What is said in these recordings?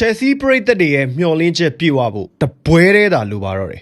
Chelsea ပရိသတ်တွေရဲ့မျှော်လင့်ချက်ပြည့်ဝဖို့တပွဲတည်းသာလိုပါတော့တယ်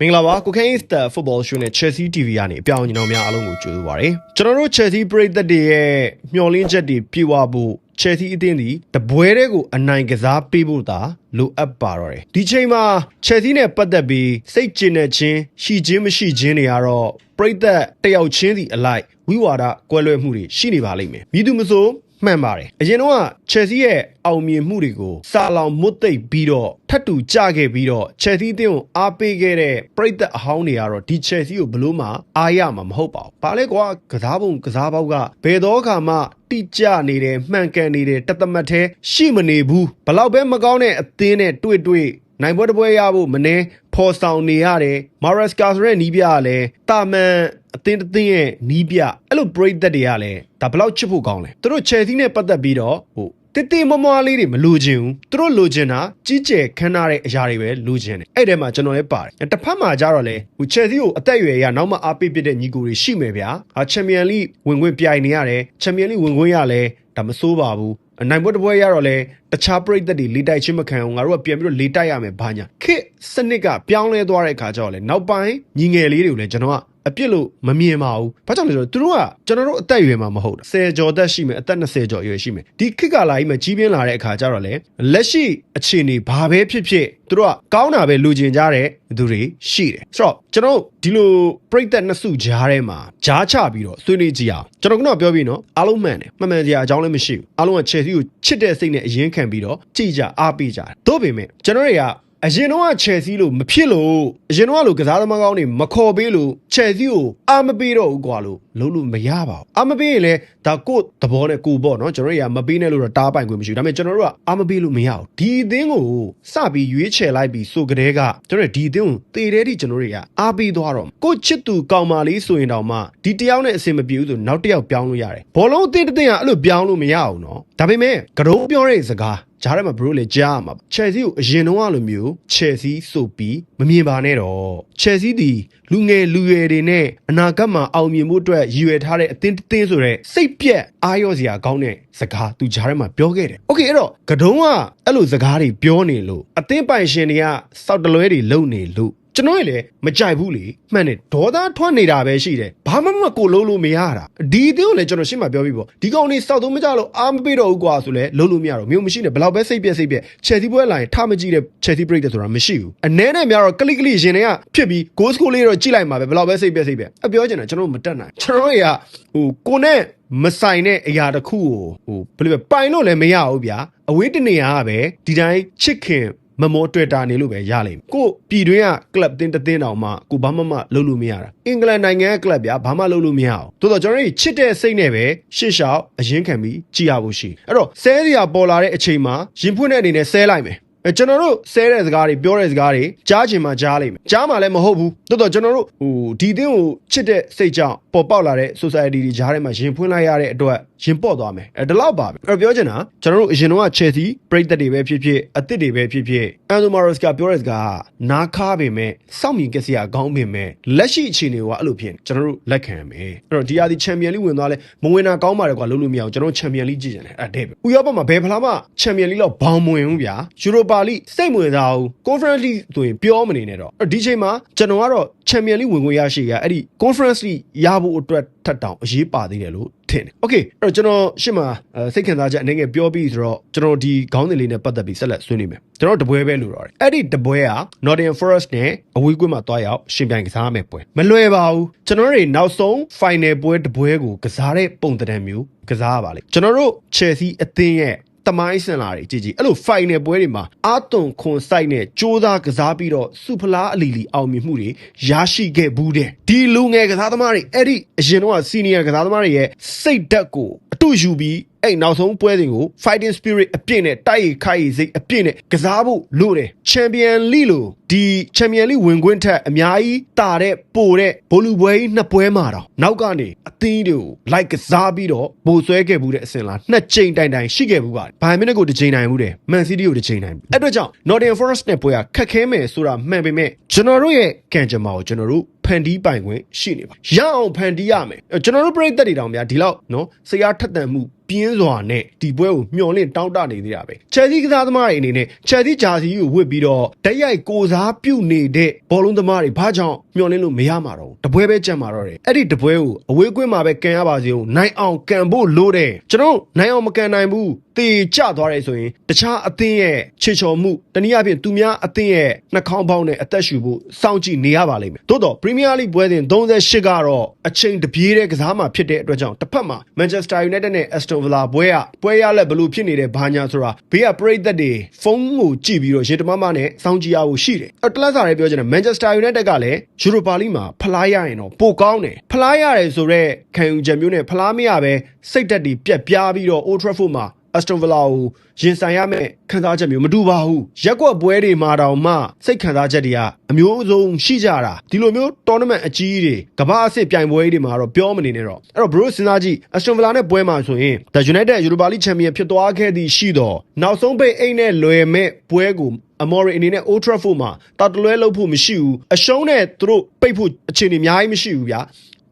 မင်္ဂလာပါကိုခိုင်းစတာ football show နဲ့ Chelsea TV ကနေအပြောင်းအလဲများအားလုံးကိုကြိုဆိုပါရစေကျွန်တော်တို့ Chelsea ပရိသတ်တွေရဲ့မျှော်လင့်ချက်တွေပြည့်ဝဖို့ Chelsea အသင်းဒီတပွဲတည်းကိုအနိုင်ကစားပေးဖို့သာလိုအပ်ပါတော့တယ်ဒီချိန်မှာ Chelsea နဲ့ပတ်သက်ပြီးစိတ်ကျဉ်တဲ့ချင်းရှိချင်းမရှိချင်းတွေကတော့ ပရိသတ်တယောက်ချင်းစီအလိုက်ဝိဝါဒကွဲလွဲမှုတွေရှိနေပါလိမ့်မယ်မိသူမဆိုမှန်ပါတယ်အရင်တော့ Chelsea ရဲ့အောင်မြင်မှုတွေကိုစာလောင်မွတ်သိပ်ပြီးတော့ထပ်တူကြခဲ့ပြီးတော့ Chelsea အသင်းကိုအားပေးခဲ့တဲ့ပရိသတ်အဟောင်းတွေကတော့ဒီ Chelsea ကိုဘလို့မှအားရမှာမဟုတ်ပါဘူး။ဘာလဲကွာကစားပုံကစားပေါက်ကဘယ်တော့ခါမှတိကျနေတယ်မှန်ကန်နေတယ်တသမတ်သေးရှိမနေဘူးဘလောက်ပဲမကောင်းတဲ့အသင်းနဲ့တွေ့တွေ့ နိုင်ပွဲတစ်ပွဲရဖို့မနေဖော်ဆောင်နေရတယ်မာရက်စကာဆိုတဲ့နီးပြကလည်းတာမန်အသင်းတစ်သင်းရဲ့နီးပြအဲ့လိုပရိသတ်တွေကလည်းဒါဘလောက်ချစ်ဖို့ကောင်းလဲသူတို့ Chelsea နဲ့ပတ်သက်ပြီးတော့ဟိုတိတိမမွားလေးတွေမလိုချင်ဘူးသူတို့လိုချင်တာကြီးကျယ်ခမ်းနားတဲ့အရာတွေပဲလိုချင်တယ်အဲ့ထဲမှာကျွန်တော်လည်းပါတယ်တစ်ဖက်မှာကျတော့လေဟို Chelsea ကိုအသက်အရွယ်ရနောက်မှအားပေးပြတဲ့ညီကိုတွေရှိမယ်ဗျာဟာချန်ပီယံလိဝင်ခွင့်ပြိုင်နေရတယ်ချန်ပီယံလိဝင်ခွင့်ရလဲဒါမစိုးပါဘူး အနိုင်ပွဲတစ်ပွဲရတော့လဲတခြားပရိသတ်တွေလေတိုက်ချင်းမခံအောင်ငါတို့ကပြန်ပြီးတော့လေတိုက်ရမယ်ဘာညာခစ်စနစ်ကပြောင်းလဲသွားတဲ့အခါကျတော့လဲနောက်ပိုင်းညီငယ်လေးတွေကိုလည်းကျွန်တော်က အပြစ်လို့မမြင်ပါဘူး။ဘာကြောင့်လဲဆိုတော့သူတို့ကကျွန်တော်တို့အသက်အရွယ်မှာမဟုတ်တာ။10ကျော်သက်ရှိမယ်အသက်20ကျော်အရွယ်ရှိမယ်။ဒီခေတ်ကာလကြီးမှာကြီးပြင်းလာတဲ့အခါကျတော့လေလက်ရှိအခြေအနေဘာပဲဖြစ်ဖြစ်သူတို့ကကောင်းတာပဲလူကျင်ကြတဲ့သူတွေရှိတယ်။ဆိုတော့ကျွန်တော်ဒီလိုပြိသက်နှစ်စုကြားထဲမှာကြားချပြီးတော့ဆွေးနွေးကြည့်အောင်ကျွန်တော်ကတော့ပြောပြီးနော်အားလုံးမှန်တယ်။မှန်မှန်စရာအကြောင်းလည်းမရှိဘူး။အားလုံးက Chelsea ကိုချစ်တဲ့စိတ်နဲ့အရင်ခံပြီးတော့ကြည်ကြအားပေးကြတယ်။သို့ပေမဲ့ကျွန်တော်တွေက အရင်တော့ချယ်ဆီလို့မဖြစ်လို့အရင်တော့လို့ကစားသမားကောင်းတွေမခေါ်ပေးလို့ချယ်ဆီကိုအာမပေးတော့ဘူးကွာလို့ လုံးလို့မရပါဘူးအာမပေးရင်လည်းဒါကို့သဘောနဲ့ကိုပေါ့နော်ကျွန်တော်တို့ကမပေးနဲ့လို့တော့တားပိုင်ခွင့်မရှိဘူးဒါပေမဲ့ကျွန်တော်တို့ကအာမပေးလို့မရဘူးဒီအသင်းကိုစပြီးရွေးချယ်လိုက်ပြီးဆိုကြတဲ့ကကျွန်တော်တို့ဒီအသင်းကိုတေတဲ့တိကျွန်တော်တို့ကအားပေးသွားတော့ကို့ချစ်သူကောင်းပါလေးဆိုရင်တောင်မှဒီတယောက်နဲ့အဆင်မပြေဘူးဆိုနောက်တစ်ယောက်ပြောင်းလို့ရတယ်ဘောလုံးအသင်းတစ်သင်းကအဲ့လိုပြောင်းလို့မရအောင်နော်ဒါပေမဲ့ကတုံးပြောတဲ့စကားဂျားထဲမှာဘရိုလေကြားရမှာချယ်ဆီကိုအရင်တုန်းကလိုမျိုးချယ်ဆီဆိုပြီးမမြင်ပါနဲ့တော့ချယ်ဆီဒီလူငယ်လူရွယ်တွေနဲ့အနာဂတ်မှာအောင်မြင်မှုအတွက်ရည်ရွယ်ထားတဲ့အသင်းတင်းဆိုတဲ့စိတ်ပြက်အားရောစရာကောင်းတဲ့စကားသူဂျားထဲမှာပြောခဲ့တယ်။ Okay အဲ့တော့ကတုံးကအဲ့လိုစကားတွေပြောနေလို့အသင်းပိုင်ရှင်တွေကစောက်တလွဲတွေလုံနေလို့ ကျွန်တော်လည်းမကြိုက်ဘူးလေမှန်တယ်ဒေါသထွက်နေတာပဲရှိတယ်ဘာမှမကိုလုံးလို့မရတာဒီအသေးကိုလည်းကျွန်တော်ရှင်းမှပြောပြီးပေါ့ဒီကောင်လေးစောက်သုံးမကြလို့အာမပေးတော့ဘူးကွာဆိုလဲလုံးလို့မရတော့မျိုးမရှိနဲ့ဘယ်လောက်ပဲစိတ်ပြက်စိတ်ပြက်ချယ်ဆီပွဲလာရင်ထမကြည့်တဲ့ချယ်ဆီဘရိတ်ဆိုတာမရှိဘူးအနည်းနဲ့များတော့ကလစ်ကလစ်ရှင်တွေကဖြစ်ပြီးဂိုးစကိုလေးတော့ကြည့်လိုက်မှာပဲဘယ်လောက်ပဲစိတ်ပြက်စိတ်ပြက်အပြောချင်တာကျွန်တော်မတက်နိုင်ကျွန်တော်တွေကဟိုကိုနဲ့မဆိုင်တဲ့အရာတစ်ခုကိုဟိုဘယ်လိုပဲပိုင်လို့လည်းမရဘူးဗျာအဝေးတနေရကပဲဒီတိုင်းချစ်ခင် မမောတွေ့တာနေလို့ပဲရလိမ့်မယ်ကိုပြည်တွင်းကကလပ်တင်းတတင်းတောင်မှကိုဘာမှမလုပ်လို့မရတာအင်္ဂလန်နိုင်ငံကကလပ်ဗျာဘာမှလုပ်လို့မရအောင်တိုးတော့ကျွန်တော်တို့ချစ်တဲ့စိတ်နဲ့ပဲရှစ်လျှောက်အရင်ခံပြီးကြည်ရဖို့ရှိအဲ့တော့ဆဲစရာပေါ်လာတဲ့အချိန်မှာရင်ဖွင့်တဲ့အနေနဲ့ဆဲလိုက်မယ်အဲ ကျွန်တော်တို့ဆဲတဲ့စကားတွေပြောတဲ့စကားတွေကြားချင်မှကြားလိမ့်မယ်ကြားမှလည်းမဟုတ်ဘူးတိုးတော့ကျွန်တော်တို့ဟိုဒီတင်းကိုချစ်တဲ့စိတ်ကြောင့်ပေါ်ပေါက်လာတဲ့ society တွေကြားထဲမှာရင်ဖွင့်လိုက်ရတဲ့အတွက်ရင်ပေါ့သွားမယ်အဲဒီလောက်ပါပဲအဲ့တော့ပြောချင်တာကျွန်တော်တို့အရင်တော့ Chelsea ပရိသတ်တွေပဲဖြစ်ဖြစ်အသစ်တွေပဲဖြစ်ဖြစ် Enzo Maresca ပြောတဲ့စကားကနားခါပေမဲ့စောင့်မြင်ကစရာကောင်းပေမဲ့လက်ရှိအခြေအနေကအဲ့လိုဖြစ်နေကျွန်တော်တို့လက်ခံရမယ်အဲ့တော့ဒီဟာဒီ Champion League ဝင်သွားလဲမဝင်တာကောင်းပါတယ်ကွာလုံးလို့မရအောင်ကျွန်တော်တို့ Champion League ကြည့်ကြတယ်အဲ့တဲ့ပဲဥရောပမှာဘယ်ဖလားမှ Champion League လောက်ဘောင်မဝင်ဘူးဗျာ Europa League စိတ်မဝင်စားဘူး Conference League ဆိုရင်ပြောမနေနဲ့တော့အဲ့ဒီချိန်မှာကျွန်တော်ကတော့ Champion League ဝင်ခွင့်ရရှိရအဲ့ဒီ Conference League ရဖို့အတွက်ထပ်တောင်အရေးပါသေးတယ်လို့ထင်တယ်။ Okay အဲ့တော့ကျွန်တော်ရှစ်မှာစိတ်ခံစားချက်အနေငယ်ပြောပြီးဆိုတော့ကျွန်တော်ဒီခေါင်းစဉ်လေးနဲ့ပတ်သက်ပြီးဆက်လက်ဆွေးနွေးမယ်။ကျွန်တော်တပွဲပဲလို့တော့တယ်။အဲ့ဒီတပွဲက Nottingham Forest နဲ့အဝေးကွင်းမှာတွားရောက်ရှင်ပြိုင်ကစားမယ်ပွဲ။မလွယ်ပါဘူး။ကျွန်တော်တို့နောက်ဆုံး final ပွဲတပွဲကိုကစားတဲ့ပုံသဏ္ဍာန်မျိုးကစားရပါလေ။ကျွန်တော်တို့ Chelsea အသင်းရဲ့ တမိုင်းစင်လာတွေကြည်ကြည်အဲ့လို final ပွဲတွေမှာအာသွန်ခွန်ဆိုင်နဲ့ကြိုးစားကစားပြီးတော့စူဖလားအလီလီအောင်မြင်မှုတွေရရှိခဲ့ဘူးတဲ့ဒီလူငယ်ကစားသမားတွေအဲ့ဒီအရင်တော့ senior ကစားသမားတွေရဲ့စိတ်ဓာတ်ကိုအတူယူပြီး အဲ့နောက်ဆုံးပွဲစဉ်ကို fighting spirit အပြည့်နဲ့တိုက်ရိုက်ခိုက်ရည်စိတ်အပြည့်နဲ့ကစားဖို့လို့တယ် champion league လို့ဒီ champion league ဝင်ခွင့်ထက်အများကြီးတာတဲ့ပိုတဲ့ဘိုလူပွဲကြီးနှစ်ပွဲမှာတော့နောက်ကနေအသင်းတွေကိုလိုက်ကစားပြီးတော့ဘိုဆွဲခဲ့မှုတဲ့အဆင့်လားနှစ်ချိန်တိုင်တိုင်ရှိခဲ့မှုပါတယ်ဘိုင်မင်းကိုတစ်ချိန်နိုင်မှုတယ် man city ကိုတစ်ချိန်နိုင်ဘူးအဲ့အတွက်ကြောင့် nottingham forest နဲ့ပွဲကခက်ခဲမယ်ဆိုတာမှန်ပေမဲ့ကျွန်တော်တို့ရဲ့ကံကြမ္မာကိုကျွန်တော်တို့ဖန်တီးပိုင်ခွင့်ရှိနေပါရအောင်ဖန်တီးရမယ်အဲ့ကျွန်တော်တို့ပြည်သက်တွေတောင်များဒီလောက်နော်ဆရာထက်သန်မှု ပြင်းစွာနဲ့ဒီပွဲကိုမျှော်လင့်တောင်းတနေသေးတာပဲချယ်ဆီကစားသမားတွေအနေနဲ့ချယ်ဆီဂျာစီကိုဝစ်ပြီးတော့တိုက်ရိုက်ကိုစားပြုတ်နေတဲ့ဘောလုံးသမားတွေဘာကြောင့်မျှော်လင့်လို့မရမှာတော့ဘူးတပွဲပဲကြံမှာတော့တယ်အဲ့ဒီတပွဲကိုအဝေးကွင်းမှာပဲကန်ရပါစေဦးနိုင်အောင်ကန်ဖို့လိုတယ်ကျွန်တော်တို့နိုင်အောင်မကန်နိုင်ဘူးတေကျသွားတယ်ဆိုရင်တခြားအသင်းရဲ့ချေချော်မှုတနည်းအားဖြင့်သူများအသင်းရဲ့နှာခေါင်းပေါင်းနဲ့အသက်ရှူဖို့စောင့်ကြည့်နေရပါလိမ့်မယ်တိုးတော့ Premier League ပွဲစဉ်38ကတော့အချိန်တပြေးတဲ့ကစားမှာဖြစ်တဲ့အတွက်ကြောင့်တစ်ဖက်မှာ Manchester United နဲ့ Aston Villa ပွဲကပွဲရလက်ဘလို့ဖြစ်နေတဲ့ဘာညာဆိုတာဘေးကပရိသတ်တွေဖုန်းကိုကြည့်ပြီးတော့ရေတမမနဲ့စောင့်ကြည့်ရဖို့ရှိတယ်။အတလက်စာရေးပြောချင်တယ် Manchester United ကလည်း Europa League မှာဖလားရရင်တော့ပိုကောင်းတယ်။ဖလားရတယ်ဆိုတော့ခံယူချက်မျိုးနဲ့ဖလားမရပဲစိတ်သက်တွေပြက်ပြားပြီးတော့ Old Trafford မှာ Aston Villa ကိုရင်ဆိုင်ရမယ့်ခံစားချက်မျိုးမတူပါဘူးရက်ကွက်ပွဲတွေမှာတောင်မှစိတ်ခံစားချက်တွေကအမျိုးစုံရှိကြတာဒီလိုမျိုး tournament အကြီးတွေကမ္ဘာအဆင့်ပြိုင်ပွဲတွေမှာတော့ပြောမနေနဲ့တော့အဲ့တော့ bro စဉ်းစားကြည့် Aston Villa နဲ့ပွဲမှာဆိုရင် The United Europa League Champion ဖြစ်သွားခဲ့သည်ရှိတော့နောက်ဆုံးပိတ်အိတ်နဲ့လွယ်မဲ့ပွဲကိုအမော်ရီအနေနဲ့ Old Trafford မှာတာတလွဲလုပ်ဖို့မရှိဘူးအရှုံးနဲ့သူတို့ပိတ်ဖို့အခြေအနေအများကြီးမရှိဘူးဗျာ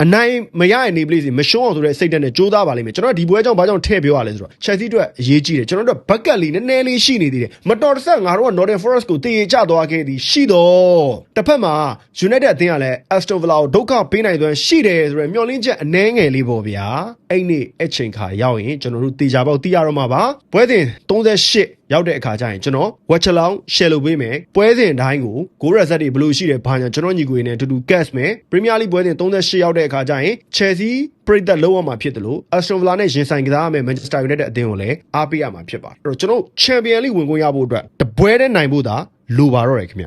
အနိုင်မရရင်နေပလေးစီမရှုံးအောင်ဆိုတဲ့စိတ်ဓာတ်နဲ့ကြိုးစားပါလိမ့်မယ်ကျွန်တော်ဒီပွဲကြောင့်ဘာကြောင့်ထည့်ပြောရလဲဆိုတော့ Chelsea အတွက်အရေးကြီးတယ်ကျွန်တော်တို့ဘက်ကက်လေးနည်းနည်းလေးရှိနေသေးတယ်မတော်တဆငါတို့က Northern Forest ကိုတည်ရကျသွားခဲ့သည်ရှိတော့တစ်ဖက်မှာ United အသင်းကလည်း Aston Villa ကိုဒုက္ခပေးနိုင်သွမ်းရှိတယ်ဆိုရယ်မျှော်လင့်ချက်အနှဲငယ်လေးပေါ့ဗျာအဲ့နေ့အချိန်ခါရောက်ရင်ကျွန်တော်တို့တေချာပေါက်သိရတော့မှာပါပွဲစဉ်38 ရောက်တဲ့အခါကျရင်ကျွန်တော်ဝက်ချလောင်း share လုပ်ပေးမယ်ပွဲစဉ်တိုင်းကိုဂိုးရက်ဆက်တွေဘယ်လိုရှိတယ်ဘာညာကျွန်တော်ညီကိုရင်းနဲ့အတူတူ cast မယ် Premier League ပွဲစဉ်38ရောက်တဲ့အခါကျရင် Chelsea ပြည်သက်လုံးဝမှာဖြစ်တယ်လို့ Aston Villa နဲ့ရင်ဆိုင်ကစားရမယ် Manchester United အသင်းကိုလည်းအားပေးရမှာဖြစ်ပါတယ်အဲ့တော့ကျွန်တော် Champion League ဝင်ခွင့်ရဖို့အတွက်တပွဲတည်းနိုင်ဖို့သာလိုပါတော့တယ်ခင်ဗျ